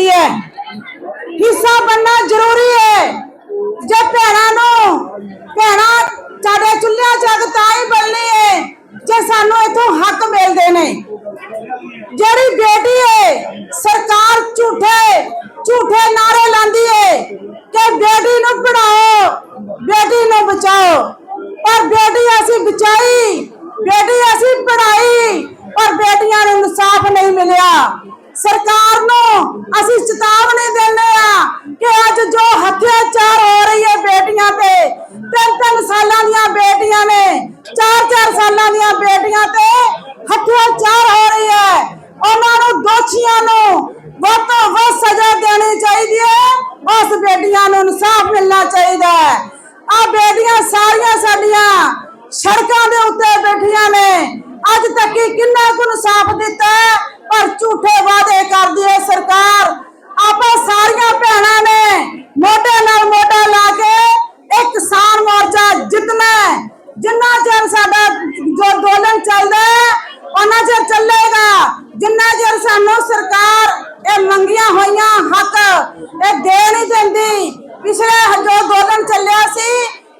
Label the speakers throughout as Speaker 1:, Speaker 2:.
Speaker 1: ਸਕਦੀ ਹੈ। ਹਿੱਸਾ ਬਣਨਾ ਜ਼ਰੂਰੀ ਹੈ। ਜੇ ਭੈਣਾਂ ਨੂੰ, ਭੈਣਾਂ ਸਾਡੇ ਚੁੱਲ੍ਹਿਆਂ ਜਗ ਤਾਂ ਹੀ ਬਣਨੀ ਹੈ, ਜੇ ਸਾਨੂੰ ਇਥੋਂ ਹੱਕ ਮਿਲਦੇ ਨੇ ਜਿਹੜੀ ਬੇਟੀ ਹੈ, ਸਰਕਾਰ ਝੂਠੇ ਝੂਠੇ ਨਾਰੇ ਲਾਉਂਦੀ ਹੈ ਕਿ ਬੇਟੀ ਨੂੰ ਪੜਾਓ ਬੇਟੀ ਨੂੰ ਬਚਾਓ। ਪਰ ਬੇਟੀ ਅਸੀਂ ਬਚਾਈ, ਬੇਟੀ ਅਸੀਂ ਪੜਾਈ ਪਰ ਬੇਟੀਆਂ ਨੂੰ ਇਨਸਾਫ ਨਹੀਂ ਮਿਲਿਆ। ਸਰਕਾਰ ਨੂੰ ਅਸੀਂ ਚੇਤਾਵਨੀ ਦਿੰਦੇ ਆ ਕਿ ਅੱਜ ਜੋ ਹੱਤਿਆਚਾਰ ਹੋ ਰਹੀ ਹੈ ਬੇਟੀਆਂ ਤੇ, ਤਿੰਨ ਤਿੰਨ ਸਾਲਾਂ ਦੀਆਂ ਬੇਟੀਆਂ ਨੇ, ਚਾਰ ਚਾਰ ਸਾਲਾਂ ਦੀਆਂ ਬੇਟੀਆਂ ਤੇ ਹੱਤਿਆਚਾਰ ਹੋ ਰਹੀ ਹੈ। ਉਹਨਾਂ ਨੂੰ ਦੋਸ਼ੀਆਂ ਨੂੰ ਵੱਧ ਤੋਂ ਵੱਧ ਸਜ਼ਾ ਦੇਣੀ ਚਾਹੀਦੀ ਹੈ। ਉਸ ਬੇਟੀਆਂ ਨੂੰ ਇਨਸਾਫ ਮਿਲਣਾ ਚਾਹੀਦਾ ਹੈ। ਆ ਬੇਟੀਆਂ ਸਾਰੀਆਂ ਸਾਡੀਆਂ ਸੜਕਾਂ ਦੇ ਉੱਤੇ ਬੈਠੀਆਂ ਨੇ ਅੱਜ ਤੱਕ ਹੀ ਕਿੰਨਾ ਕੁ ਇਨਸਾਫ ਦਿੱਤਾ ਹੈ? ਪਰ ਝੂਠੇ ਵਾਅਦੇ ਕਰਦੀ ਹੈ ਸਰਕਾਰ ਆਪਾਂ ਸਾਰੀਆਂ ਭੈਣਾਂ ਨੇ ਮੋਢੇ ਨਾਲ ਮੋਢਾ ਲਾ ਕੇ ਇੱਕ ਕਿਸਾਨ ਮੋਰਚਾ ਜਿੱਤਣਾ ਹੈ। ਜਿੰਨਾ ਚਿਰ ਸਾਡਾ ਜੋ ਅੰਦੋਲਨ ਚੱਲਦਾ ਹੈ, ਉਹਨਾਂ ਚਿਰ ਚੱਲੇਗਾ ਜਿੰਨਾ ਚਿਰ ਸਾਨੂੰ ਸਰਕਾਰ ਇਹ ਮੰਗੀਆਂ ਹੋਈਆਂ ਹੱਕ ਇਹ ਦੇ ਨਹੀਂ ਦਿੰਦੀ ਪਿਛਲੇ ਜੋ ਅੰਦੋਲਨ ਚੱਲਿਆ ਸੀ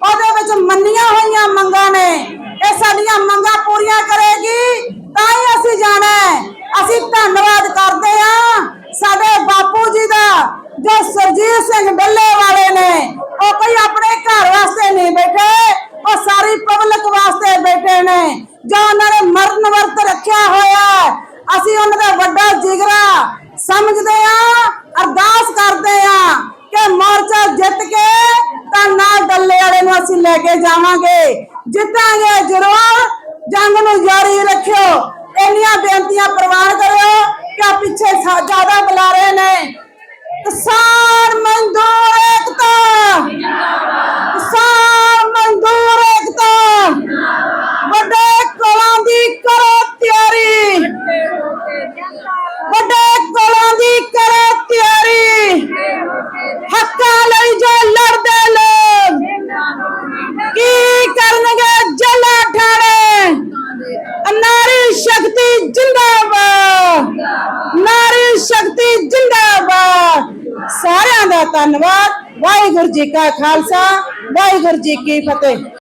Speaker 1: ਉਹਦੇ ਵਿੱਚ ਮੰਨੀਆਂ ਹੋਈਆਂ ਮੰਗਾਂ ਨੇ ਇਹ ਸਾਡੀਆਂ ਮੰਗਾਂ ਪੂਰੀਆਂ ਕਰੇਗੀ ਤਾਂ ਹੀ ਅਸੀਂ ਜਾਣਾ ਹੈ। ਅਸੀਂ ਧੰਨਵਾਦ ਕਰਦੇ ਹਾਂ ਸਾਡੇ ਬਾਪੂ ਜੀ ਦਾ ਜੋ ਸਰਜੀਤ ਸਿੰਘ ਡੱਲੇ ਵਾਲੇ ਨੇ ਉਹ ਕੋਈ ਆਪਣੇ ਘਰ ਵਾਸਤੇ ਨਹੀਂ ਬੈਠੇ ਉਹ ਸਾਰੀ ਪਬਲਿਕ ਵਾਸਤੇ ਬੈਠੇ ਨੇ, ਜੋ ਉਹਨਾਂ ਨੇ ਮਰਨ ਵਰਤ ਰੱਖਿਆ ਹੋਇਆ ਅਸੀਂ ਉਹਨਾਂ ਦਾ ਵੱਡਾ ਜਿਗਰਾ ਸਮਝਦੇ ਹਾਂ, ਅਰਦਾਸ ਕਰਦੇ ਹਾਂ ਕਿ ਮੋਰਚਾ ਜਿੱਤ ਕੇ ਤਾਂ ਨਾਲ ਡੱਲੇ ਵਾਲੇ ਨੂੰ ਅਸੀਂ ਲੈ ਕੇ ਜਾਵਾਂਗੇ। ਜਿੱਤਾਂਗੇ ਜ਼ਰੂਰ। ਜੰਗ ਨੂੰ ਜਾਰੀ ਰੱਖਿਓ। ਇੰਨੀਆਂ ਬੇਨਤੀਆਂ ਪ੍ਰਵਾਨ ਕਰੋ ਕਿ ਪਿੱਛੇ ਜ਼ਿਆਦਾ ਬੁਲਾ ਰਹੇ ਨੇ। ਕਿਸਾਨ ਮਜ਼ਦੂਰ ਏਕਤਾ। ਕੀ ਕਰਨਗੇ ਜਲਾ ਠਾਣੇ? ਨਾਰੀ ਸ਼ਕਤੀ ਜਿੰਦਾਬਾਦ। ਨਾਰੀ ਸ਼ਕਤੀ ਜਿੰਦਾਬਾਦ। ਸਾਰਿਆਂ ਦਾ ਧੰਨਵਾਦ। ਵਾਹਿਗੁਰੂ ਜੀ ਕਾ ਖਾਲਸਾ, ਵਾਹਿਗੁਰੂ ਜੀ ਕੀ ਫਤਿਹ।